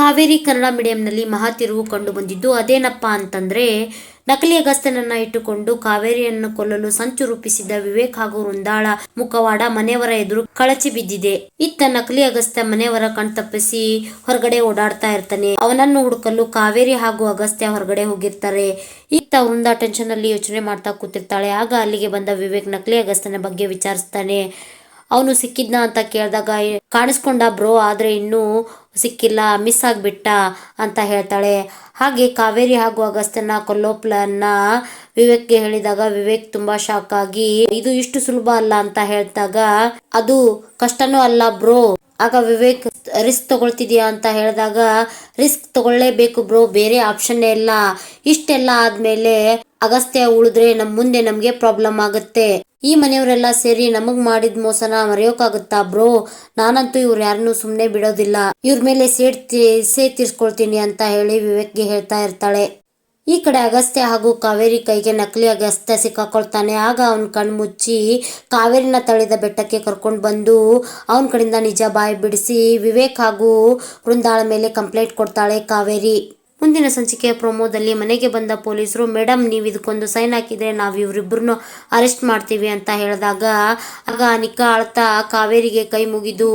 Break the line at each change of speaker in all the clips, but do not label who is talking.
ಕಾವೇರಿ ಕನ್ನಡ ಮೀಡಿಯಂನಲ್ಲಿ ಮಹಾ ತಿರುವು ಕಂಡು ಬಂದಿದ್ದು, ಅದೇನಪ್ಪ ಅಂತಂದ್ರೆ, ನಕಲಿ ಅಗಸ್ತ್ಯನನ್ನ ಇಟ್ಟುಕೊಂಡು ಕಾವೇರಿಯನ್ನು ಕೊಲ್ಲಲು ಸಂಚು ರೂಪಿಸಿದ್ದ ವಿವೇಕ್ ಹಾಗೂ ವೃಂದಾಳ ಮುಖವಾಡ ಮನೆಯವರ ಎದುರು ಕಳಚಿ ಬಿದ್ದಿದೆ. ಇತ್ತ ನಕಲಿ ಅಗಸ್ತ್ಯ ಮನೆಯವರ ಕಣ್ತಪ್ಪಿಸಿ ಹೊರಗಡೆ ಓಡಾಡ್ತಾ ಇರ್ತಾನೆ. ಅವನನ್ನು ಹುಡುಕಲು ಕಾವೇರಿ ಹಾಗೂ ಅಗಸ್ತ್ಯ ಹೊರಗಡೆ ಹೋಗಿರ್ತಾರೆ. ಇತ್ತ ವೃಂದ ಟೆನ್ಷನ್ ಅಲ್ಲಿ ಯೋಚನೆ ಮಾಡ್ತಾ ಕೂತಿರ್ತಾಳೆ. ಆಗ ಅಲ್ಲಿಗೆ ಬಂದ ವಿವೇಕ್ ನಕಲಿ ಅಗಸ್ತನ ಬಗ್ಗೆ ವಿಚಾರಿಸ್ತಾನೆ. ಅವನು ಸಿಕ್ಕಿದ್ನ ಅಂತ ಕೇಳಿದಾಗ ಕಾಣಿಸ್ಕೊಂಡ ಬ್ರೋ, ಆದ್ರೆ ಇನ್ನೂ ಸಿಕ್ಕಿಲ್ಲ ಮಿಸ್ ಆಗಿಬಿಟ್ಟ ಅಂತ ಹೇಳ್ತಾಳೆ. ಹಾಗೆ ಕಾವೇರಿ ಹಾಗೂ ಅಗಸ್ತ್ಯನ ಕೊಲ್ಲೋ ಪ್ಲಾನ್ನ ವಿವೇಕ್ಗೆ ಹೇಳಿದಾಗ ವಿವೇಕ್ ತುಂಬಾ ಶಾಕ್ ಆಗಿ, ಇದು ಇಷ್ಟು ಸುಲಭ ಅಲ್ಲ ಅಂತ ಹೇಳಿದಾಗ ಅದು ಕಷ್ಟನೂ ಅಲ್ಲ ಬ್ರೋ. ಆಗ ವಿವೇಕ್ ರಿಸ್ಕ್ ತಗೊಳ್ತಿದ್ಯಾ ಅಂತ ಹೇಳಿದಾಗ ರಿಸ್ಕ್ ತಗೊಳ್ಳೇಬೇಕು ಬ್ರೋ, ಬೇರೆ ಆಪ್ಷನ್ ಇಲ್ಲ. ಇಷ್ಟೆಲ್ಲ ಆದ್ಮೇಲೆ ಅಗಸ್ತ್ಯ ಉಳಿದ್ರೆ ನಮ್ ಮುಂದೆ ನಮ್ಗೆ ಪ್ರಾಬ್ಲಮ್ ಆಗುತ್ತೆ. ಈ ಮನೆಯವರೆಲ್ಲ ಸೇರಿ ನಮಗ್ ಮಾಡಿದ ಮೋಸನ ಮರೆಯೋಕಾಗುತ್ತಾ ಬ್ರೋ? ನಾನಂತೂ ಇವ್ರು ಯಾರನ್ನೂ ಸುಮ್ಮನೆ ಬಿಡೋದಿಲ್ಲ. ಇವ್ರ ಮೇಲೆ ತಿ- ಸೇ ತೀರ್ಸ್ಕೊಳ್ತೀನಿ ಅಂತ ಹೇಳಿ ವಿವೇಕ್ಗೆ ಹೇಳ್ತಾ ಇರ್ತಾಳೆ. ಈ ಕಡೆ ಅಗಸ್ತ್ಯ ಹಾಗೂ ಕಾವೇರಿ ಕೈಗೆ ನಕಲಿ ಅಗಸ್ತ್ಯ ಸಿಕ್ಕಾಕೊಳ್ತಾನೆ. ಆಗ ಅವನ್ ಕಣ್ ಮುಚ್ಚಿ ಕಾವೇರಿನ ತಳಿದ ಬೆಟ್ಟಕ್ಕೆ ಕರ್ಕೊಂಡು ಬಂದು ಅವನ ಕಡೆಯಿಂದ ನಿಜ ಬಾಯಿ ಬಿಡಿಸಿ ವಿವೇಕ್ ಹಾಗೂ ವೃಂದಾಳ ಮೇಲೆ ಕಂಪ್ಲೇಂಟ್ ಕೊಡ್ತಾಳೆ ಕಾವೇರಿ. ಮುಂದಿನ ಸಂಚಿಕೆಯ ಪ್ರೊಮೋದಲ್ಲಿ ಮನೆಗೆ ಬಂದ ಪೊಲೀಸರು ಮೇಡಮ್ ನೀವು ಇದಕ್ಕೊಂದು ಸೈನ್ ಹಾಕಿದರೆ ನಾವು ಇವರಿಬ್ಬರನ್ನು ಅರೆಸ್ಟ್ ಮಾಡ್ತೀವಿ ಅಂತ ಹೇಳಿದಾಗ, ಆಗ ನಿಖಾ ಅಳ್ತಾ ಕಾವೇರಿಗೆ ಕೈ ಮುಗಿದು,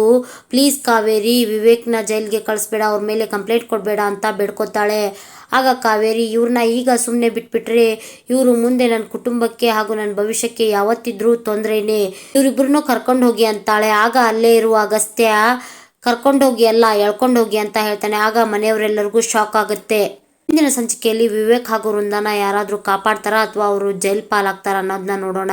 ಪ್ಲೀಸ್ ಕಾವೇರಿ, ವಿವೇಕ್ನ ಜೈಲ್ಗೆ ಕಳಿಸ್ಬೇಡ, ಅವ್ರ ಮೇಲೆ ಕಂಪ್ಲೇಂಟ್ ಕೊಡಬೇಡ ಅಂತ ಬೇಡ್ಕೊತಾಳೆ. ಆಗ ಕಾವೇರಿ ಇವ್ರನ್ನ ಈಗ ಸುಮ್ಮನೆ ಬಿಟ್ಬಿಟ್ರೆ ಇವರು ಮುಂದೆ ನನ್ನ ಕುಟುಂಬಕ್ಕೆ ಹಾಗೂ ನನ್ನ ಭವಿಷ್ಯಕ್ಕೆ ಯಾವತ್ತಿದ್ರೂ ತೊಂದರೆನೇ ಇವರಿಬ್ಬರನ್ನೂ ಕರ್ಕೊಂಡು ಹೋಗಿ ಅಂತಾಳೆ. ಆಗ ಅಲ್ಲೇ ಇರುವ ಅಗಸ್ತ್ಯ ಕರ್ಕೊಂಡೋಗಿ ಅಲ್ಲ, ಎಳ್ಕೊಂಡೋಗಿ ಅಂತ ಹೇಳ್ತಾನೆ. ಆಗ ಮನೆಯವರೆಲ್ಲರಿಗೂ ಶಾಕ್ ಆಗುತ್ತೆ. ಇಂದಿನ ಸಂಚಿಕೆಯಲ್ಲಿ ವಿವೇಕ್ ಹಾಗೂ ವೃಂದಾನ ಯಾರಾದರೂ ಕಾಪಾಡ್ತಾರಾ ಅಥವಾ ಅವರು ಜೈಲ್ ಪಾಲಾಗ್ತಾರ ಅನ್ನೋದನ್ನ ನೋಡೋಣ.